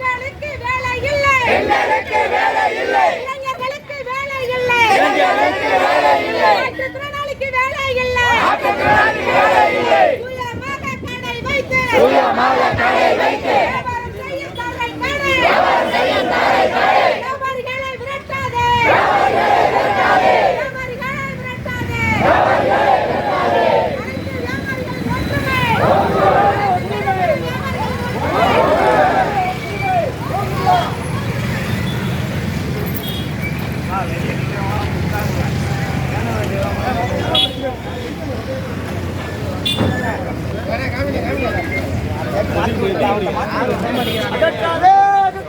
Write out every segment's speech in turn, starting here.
எங்களுக்கு வேலை இல்லை எங்களுக்கு வேலை இல்லை இளைஞர்களுக்கு வேலை இல்லை இளைஞர்களுக்கு வேலை இல்லை மாற்றுத்திறனாளிக்கு வேலை இல்லை மாற்றுத்திறனாளிக்கு வேலை இல்லை சுயமாக கடை வைத்து சுயமாக கடை வைத்து வியாபாரம் செய்யும் தாரை கடை வியாபாரம் செய்யும் தாரை கடை வியாபாரிகளை விரட்டாதே வியாபாரிகளை விரட்டாதே வியாபாரிகளை விரட்டாதே வியாபாரிகளை விரட்டாதே அனைத்து வியாபாரிகள் ஒற்றுமை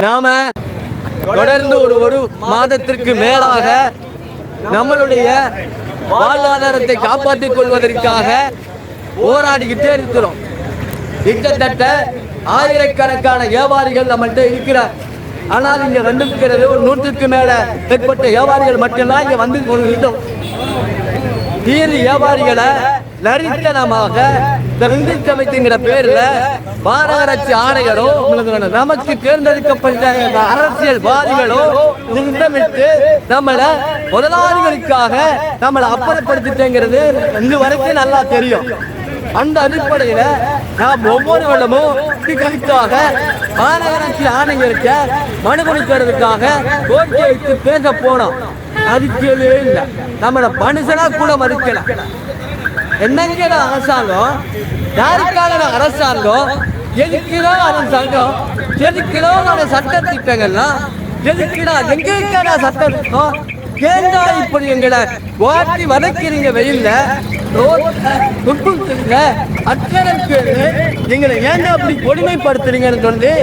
நாம தொடர்ந்து ஒரு ஒரு மாதத்திற்கு மேலாக நம்மளுடைய வாழ்வாதாரத்தை காப்பாற்றிக் கொள்வதற்காக போராடிக்கிட்டே இருக்கிறோம். கிட்டத்தட்ட ஆயிரக்கணக்கான வியாபாரிகள் நம்மள்கிட்ட இருக்கிறார். ஆனால் இங்க வந்திருக்கிறது ஒரு நூற்றுக்கு மேல மேற்பட்ட வியாபாரிகள் மட்டும்தான் இங்க வந்து கொண்டிருந்தோம் தீர் வியாபாரிகளை நரித்தனமாக இந்த இந்து சமைத்துங்கிற பேர்ல மாநகராட்சி ஆணையரும் உங்களுக்கு நமக்கு தேர்ந்தெடுக்கப்பட்ட இந்த திட்டமிட்டு நம்மள முதலாளிகளுக்காக நம்மளை அப்புறப்படுத்திட்டேங்கிறது இன்று வரைக்கும் நல்லா தெரியும். அந்த அடிப்படையில நாம் ஒவ்வொரு வருடமும் இதுக்காக மாநகராட்சி ஆணையருக்க மனு கொடுக்கிறதுக்காக கோரிக்கை வைத்து பேச போனோம். மதிக்கவே இல்லை. நம்மளை மனுஷனா கூட மதிக்கல என்னங்கிற அரசாங்கம்? யாருக்காக அரசாங்கம்? எதுக்குதோ சங்கம் எதுக்கிறோ நம்ம சட்ட திட்டங்கள்லாம் எதுக்குடா எங்களுக்கான சட்ட திட்டம் ஏண்டா இப்படி எங்களை வாட்டி வதக்கிறீங்க வெயில்ல? ரோட்ல துன்புறுத்துறீங்க அத்தனை பேரு எங்களை ஏண்டா அப்படி கொடுமைப்படுத்துறீங்கன்னு சொல்லி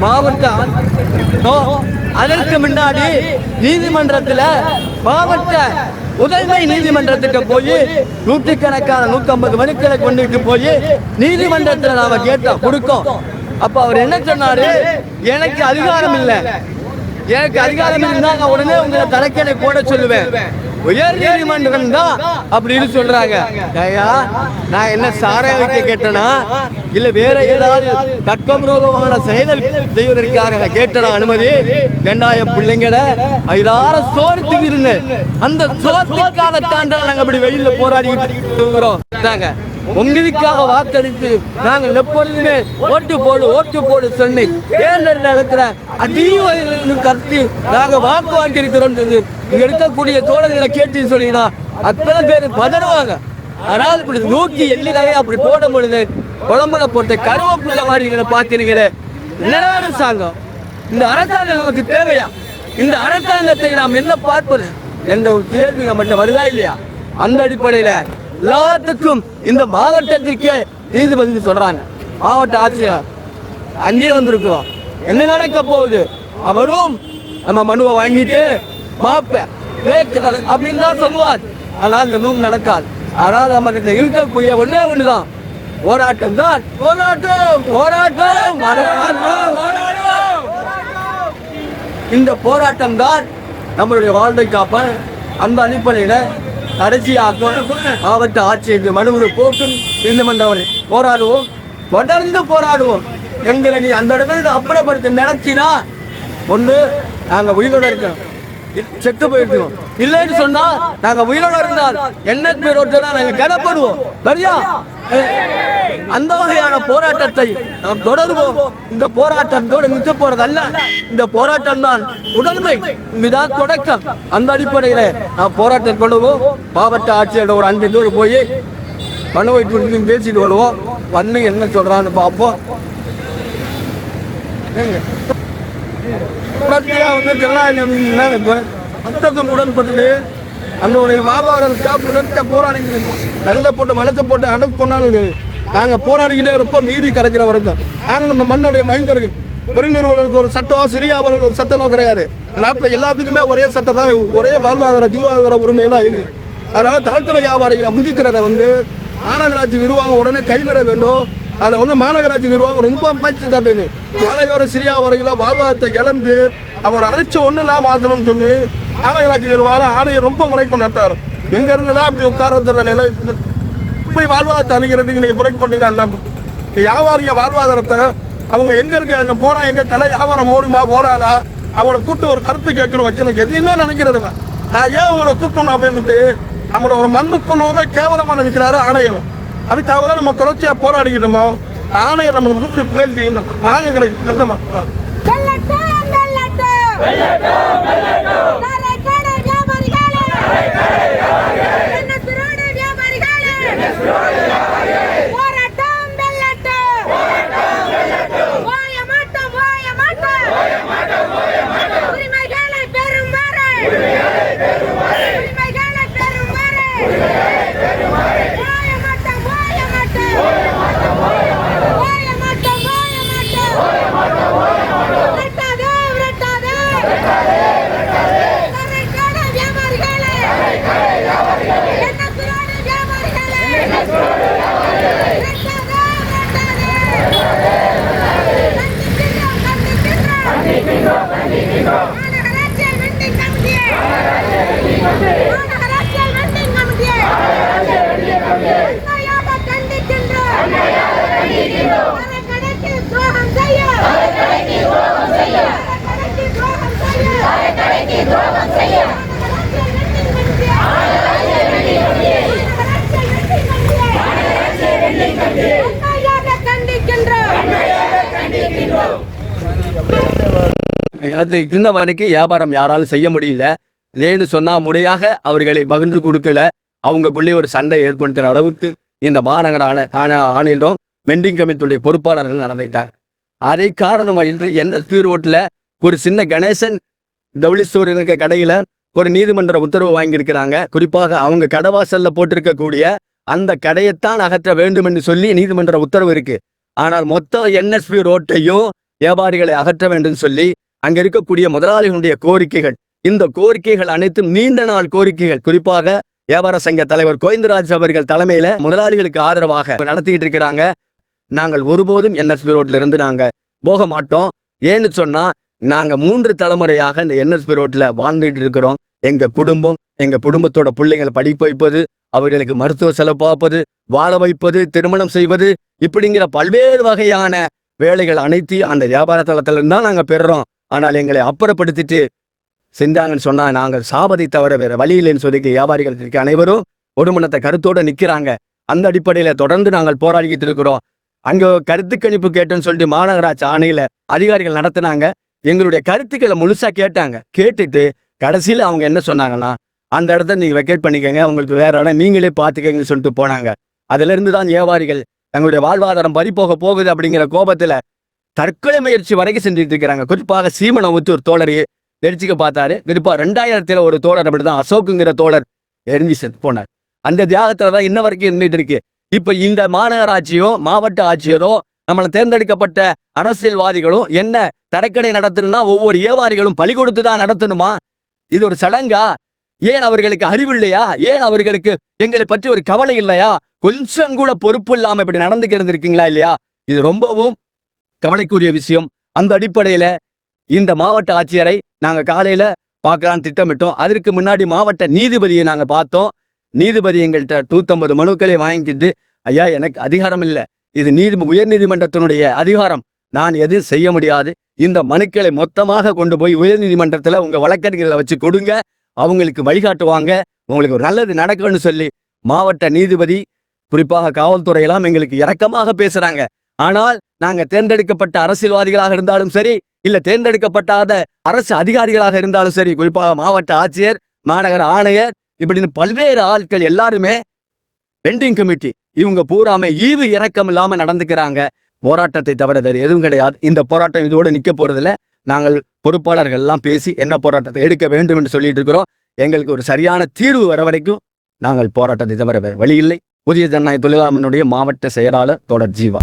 மாவட்ட அதற்கு முன்னாடி நீதிமன்றத்தில் மாவட்ட முதன்மை நீதிமன்றத்துக்கு போய் நூற்றுக்கணக்கான நூற்றம்பது மனுக்களை கொண்டுட்டு போய் நீதிமன்றத்தில் நாம கேட்டோம் கொடுக்கோம். அப்ப அவர் என்ன சொன்னாரு? எனக்கு அதிகாரம் இல்லை. எனக்கு அதிகாரம் இருந்தாங்க நான் உடனே உங்களை தரக்கடை போட சொல்லுவேன். உயர் நீதிமன்றம் தான் அப்படின்னு சொல்றாங்க. ஐயா நான் என்ன சாராய வைக்க கேட்டேனா? இல்ல வேற ஏதாவது தர்க்கபூர்வமான செயல் செய்வதற்காக கேட்டனா அனுமதி வெண்டாய பிள்ளைங்களை ஐதார சோறுத்துக்கு இருந்தேன் அந்த சோத்துக்காக தாண்டா நாங்க அப்படி வெளியில போராடிக்கிட்டு உங்களுக்காக வாக்களித்து நாங்கள் எப்பொழுதுமே ஓட்டு போடு ஓட்டு போடு சொன்னி தேர்தல் நடக்கிற அதிக கருத்து நாங்க வாக்கு வாங்கியிருக்கிறோம் இருக்கக்கூடிய தோழர்களை கேட்டு சொல்லினா அத்தனை பேர் பதறுவாங்க. ஆனால் இப்படி நோக்கி எல்லையிலே அப்படி போடும் பொழுது குழம்புல போட்ட கருவேப்பிள்ளை மாதிரி பார்த்திருக்கிறேன் என்னடா அரசாங்கம் இந்த அரசாங்கம் நமக்கு தேவையா? இந்த அரசாங்கத்தை நாம் என்ன பார்ப்பது? என்ற ஒரு கேள்வி நம்மகிட்ட வருதா இல்லையா? அந்த அடிப்படையில் எல்லாத்துக்கும் இந்த மாவட்டத்திற்கே நீதிபதி சொல்றாங்க. மாவட்ட ஆட்சியர் அங்கே வந்திருக்கிறோம். என்ன நடக்க போகுது? அவரும் நம்ம மனுவை வாங்கிட்டு மாப்ப பேச்சு நட- அப்படின்னு தான் சொல்லுவார். ஆனால் அந்த நூல் நடக்காது. ஆனால் நமக்கு இருக்கக்கூடிய ஒண்ணுதான். போராட்டம் தான். போராட்டம்! போராட்டம்! போராட்டம், போராட்டம்! இந்த போராட்டம் தான் நம்மளுடைய வாழ்வை காப்ப அந்த அடிப்படையில கடைசியாக மாவட்ட ஆட்சியர் மனுவை போக்கும் நீதிமன்றம் போராடுவோம். தொடர்ந்து போராடுவோம். எங்களை நீ அந்த இடத்துல அப்புறப்படுத்த நினைச்சினா ஒண்ணு நாங்க உயிரோட இருக்கோம் செத்து போயிருக்கோம் இல்லைன்னு சொன்னா நாங்க உயிரோட இருந்தால் என்ன பேரோட்டு நாங்க கனப்படுவோம். சரியா? அந்த வகையான போராட்டத்தை நாம் தொடருவோம். இந்த போராட்டத்தோடு நிற்க போறதல்ல. இந்த போராட்டம் தான் உடன்மை இதுதான் தொடக்கம். அந்த அடிப்படையில நாம் போராட்டம் கொள்ளுவோம் மாவட்ட ஆட்சியரோட ஒரு அஞ்சு தூரம் போய் மனுவை பேசிட்டு வருவோம். வந்து என்ன சொல்றான்னு பார்ப்போம். தொடர்ச்சியா வந்து ஜனநாயகம் அத்தகம் உடன்பட்டு அந்த ஒரு வியாபாரத்துக்காக போராடிங்க நல்ல போட்டு மலத்தை போட்டு அடக்கு கொண்டாங்க நாங்கள் போராடிக்கிட்டே இருப்போம். நீதி கிடைக்கிற வரைக்கும். ஆனால் நம்ம மண்ணுடைய மைந்தர்கள் பெருநிறுவனங்களுக்கு ஒரு சட்டம் சிறியாவர்களுக்கு ஒரு சட்டம் கிடையாது. நாட்டில் எல்லாத்துக்குமே ஒரே சட்டம் தான். ஒரே வாழ்வாதார ஜீவாதார உரிமையெல்லாம் இருக்கு. அதனால தரத்துற வியாபாரிகளை முதிக்கிறத வந்து மாநகராட்சி நிர்வாகம் உடனே கைவிட வேண்டும். அதை வந்து மாநகராட்சி நிர்வாகம் ரொம்ப பச்சு தட்டுது. மலையோர சிறியா வரையில வாழ்வாதாரத்தை இழந்து அவர் அரைச்ச ஒண்ணு நான் மாத்தணும்னு சொல்லி மாநகராட்சி நிர்வாகம் ஆணையை ரொம்ப முறைக்கு நடத்தாரு எங்க இருந்துதான் அப்படி உட்கார நிலை போய் வாழ்வாதாரத்தை அணுகிறதுக்கு நீங்க முறைக்கு பண்ணீங்கன்னா வியாபாரிய வாழ்வாதாரத்தை அவங்க எங்க இருக்க? அங்க போனா எங்க தலை வியாபாரம் ஓடுமா ஓடாதா? அவங்கள கூட்டு ஒரு கருத்து கேட்கணும். வச்சு எனக்கு எதுவுமே நினைக்கிறது நான் ஏன் உங்களை கூட்டணும் அப்படின்ட்டு நம்மளோட ஒரு மண்ணுக்குள்ளோட கேவலமா நினைக்கிறாரு ஆணையம் அதுக்காக தான் நம்ம தொடர்ச்சியா போராடிக்கிட்டோமோ ஆணையம் நம்ம கூப்பிட்டு பேசி நாங்க கிடைக்கும் வெள்ளட்டும், வெள்ளட்டும். தரைக்கடை வியாபாரிகளே. எண்ணெய் ரோடு வியாபாரிகளே. போராட்டம் வெள்ளட்டும். ஓய மாட்டோம், ஓய மாட்டோம். உரிமைகளை பெறும் வரை. உரிமைகளை பெறும் வரை. ஓய மாட்டோம், ஓய மாட்டோம். ஓய மாட்டோம், ஓய மாட்டோம். விரட்டாதே, விரட்டாதே. தரைக்கடை வியாபாரிகளே. எண்ணெய் ரோடு வியாபாரிகளே. விரட்டாதே, விரட்டாதே. கண்டிக்கின்றோம், கண்டிக்கின்றோம். மாநகராட்சி வெண்டிங் கமிட்டியே. மாநகராட்சி வெண்டிங் கமிட்டியே. உண்மையாக கண்டிக்கின்றோம். அறக்கடைக்கு துரோகம் செய்ய. அறக்கடைக்கு துரோகம் செய்ய. மாநகராட்சி வெண்டிங் கமிட்டியே. மாநகராட்சி வெண்டிங் கமிட்டியே. உண்மையாக கண்டிக்கின்றோம் அது இருந்த வரைக்கும் வியாபாரம் யாராலும் செய்ய முடியல. லேன்னு சொன்னால் முறையாக அவர்களை பகிர்ந்து கொடுக்கல. அவங்களுக்குள்ளே ஒரு சண்டை ஏற்படுத்துகிற அளவுக்கு இந்த மாநகரான ஆணை ஆணையிடம் வெண்டிங் கமிட்டியுடைய பொறுப்பாளர்கள் நடந்துட்டாங்க அதை காரணம் இன்று எந்த ரோட்டில் ஒரு சின்ன கணேசன் டவுளிஸ்டோர் இருக்க கடையில் ஒரு நீதிமன்ற உத்தரவு வாங்கியிருக்கிறாங்க. குறிப்பாக அவங்க கடவாசல்ல போட்டிருக்கக்கூடிய அந்த கடையைத்தான் அகற்ற வேண்டும் என்று சொல்லி நீதிமன்ற உத்தரவு இருக்கு. ஆனால் மொத்த என்எஸ்பி ரோட்டையும் வியாபாரிகளை அகற்ற வேண்டும் சொல்லி அங்க இருக்கக்கூடிய முதலாளிகளுடைய கோரிக்கைகள். இந்த கோரிக்கைகள் அனைத்தும் நீண்ட நாள் கோரிக்கைகள். குறிப்பாக வியாபார சங்க தலைவர் கோவிந்தராஜ் அவர்கள் தலைமையில முதலாளிகளுக்கு ஆதரவாக நடத்திக்கிட்டு இருக்கிறாங்க. நாங்கள் ஒருபோதும் என்எஸ்பி ரோட்ல இருந்து நாங்க போக மாட்டோம். ஏன்னு சொன்னா நாங்க மூன்று தலைமுறையாக இந்த என்எஸ்பி ரோட்ல வாழ்ந்துட்டு இருக்கிறோம். எங்க குடும்பம் எங்க குடும்பத்தோட பிள்ளைங்களை படிப்பு வைப்பது அவர்களுக்கு மருத்துவ செலவு பார்ப்பது வாழ வைப்பது திருமணம் செய்வது இப்படிங்கிற பல்வேறு வகையான வேலைகள் அனைத்தையும் அந்த வியாபார தளத்திலிருந்து தான் நாங்கள் பெறுறோம். ஆனால் எங்களை அப்புறப்படுத்திட்டு செஞ்சாங்கன்னு சொன்னா நாங்கள் சாபதை தவிர வேற வழியில்லைன்னு சொல்லி வியாபாரிகள் இருக்க அனைவரும் ஒருமனத்தை கருத்தோட நிக்கிறாங்க. அந்த அடிப்படையில தொடர்ந்து நாங்கள் போராடிக்கிட்டு இருக்கிறோம். அங்கே கருத்து கணிப்பு கேட்டோன்னு சொல்லிட்டு மாநகராட்சி ஆணையில் அதிகாரிகள் நடத்தினாங்க. எங்களுடைய கருத்துக்களை முழுசா கேட்டாங்க. கேட்டுட்டு கடைசியில் அவங்க என்ன சொன்னாங்கன்னா அந்த இடத்த நீங்கள் வெக்கேட் பண்ணிக்கோங்க. உங்களுக்கு வேற இடம் நீங்களே பார்த்துக்கங்கன்னு சொல்லிட்டு போனாங்க. அதுல இருந்து தான் வியாபாரிகள் தங்களுடைய வாழ்வாதாரம் பறிப்போக போக போகுது அப்படிங்கிற கோபத்தில் தற்கொலை முயற்சி வரைக்கும் செஞ்சுட்டு இருக்கிறாங்க குறிப்பாக சீமனை ஊத்து ஒரு தோழர் நெரிச்சிக்க பார்த்தாரு. குறிப்பாக ரெண்டாயிரத்துல ஒரு தோழர் அப்படிதான் அசோக்குங்கிற தோழர் எரிஞ்சு செத்து போனார். அந்த தியாகத்துல தான் இன்ன வரைக்கும் இருந்துட்டு இருக்கு. இப்ப இந்த மாநகராட்சியோ மாவட்ட ஆட்சியரோ நம்மளை தேர்ந்தெடுக்கப்பட்ட அரசியல்வாதிகளும் என்ன தரக்கடை நடத்தணும்னா ஒவ்வொரு வியாபாரிகளும் பலி கொடுத்து தான் நடத்தணுமா? இது ஒரு சடங்கா? ஏன் அவர்களுக்கு அறிவு இல்லையா? ஏன் அவர்களுக்கு எங்களை பற்றி ஒரு கவலை இல்லையா? கொஞ்சம் கூட பொறுப்பு இல்லாம இப்படி நடந்து கிடந்திருக்கீங்களா இல்லையா? இது ரொம்பவும் கவலைக்குரிய விஷயம் அந்த அடிப்படையில இந்த மாவட்ட ஆட்சியரை நாங்க காலையில பார்க்கலான்னு திட்டமிட்டோம். அதற்கு முன்னாடி மாவட்ட நீதிபதியை நாங்க பார்த்தோம். நீதிபதி எங்கள்கிட்ட நூத்தம்பது மனுக்களை வாங்கிக்கிட்டு ஐயா எனக்கு அதிகாரம் இல்லை. இது நீதி உயர்நீதிமன்றத்தினுடைய அதிகாரம். நான் எதுவும் செய்ய முடியாது. இந்த மனுக்களை மொத்தமாக கொண்டு போய் உயர்நீதிமன்றத்தில் உங்க வழக்கறிஞர்களை வச்சு கொடுங்க. அவங்களுக்கு வழிகாட்டுவாங்க. உங்களுக்கு ஒரு நல்லது நடக்கும்னு சொல்லி மாவட்ட நீதிபதி குறிப்பாக காவல்துறையெல்லாம் எங்களுக்கு இறக்கமாக பேசுறாங்க. ஆனால் நாங்க தேர்ந்தெடுக்கப்பட்ட அரசியல்வாதிகளாக இருந்தாலும் சரி இல்ல தேர்ந்தெடுக்கப்பட்டாத அரசு அதிகாரிகளாக இருந்தாலும் சரி குறிப்பாக மாவட்ட ஆட்சியர் மாநகர ஆணையர் இப்படின்னு பல்வேறு ஆட்கள் எல்லாருமே பெண்டிங் கமிட்டி. இவங்க பூராமே ஈவு இறக்கம் இல்லாம நடந்துக்கிறாங்க. போராட்டத்தை தவிர வேறு எதுவும் கிடையாது. இந்த போராட்டம் இதோடு நிக்க போறதில்ல. நாங்கள் பொறுப்பாளர்கள் எல்லாம் பேசி என்ன போராட்டத்தை எடுக்க வேண்டும் என்று சொல்லிட்டு இருக்கிறோம். எங்களுக்கு ஒரு சரியான தீர்வு வர வரைக்கும் நாங்கள் போராட்டத்தை தவிர வேறு வழி இல்லை. புதிய ஜனநாயக தொழிலாளர்களுடைய மாவட்ட செயலாளர் தொடர் ஜீவா.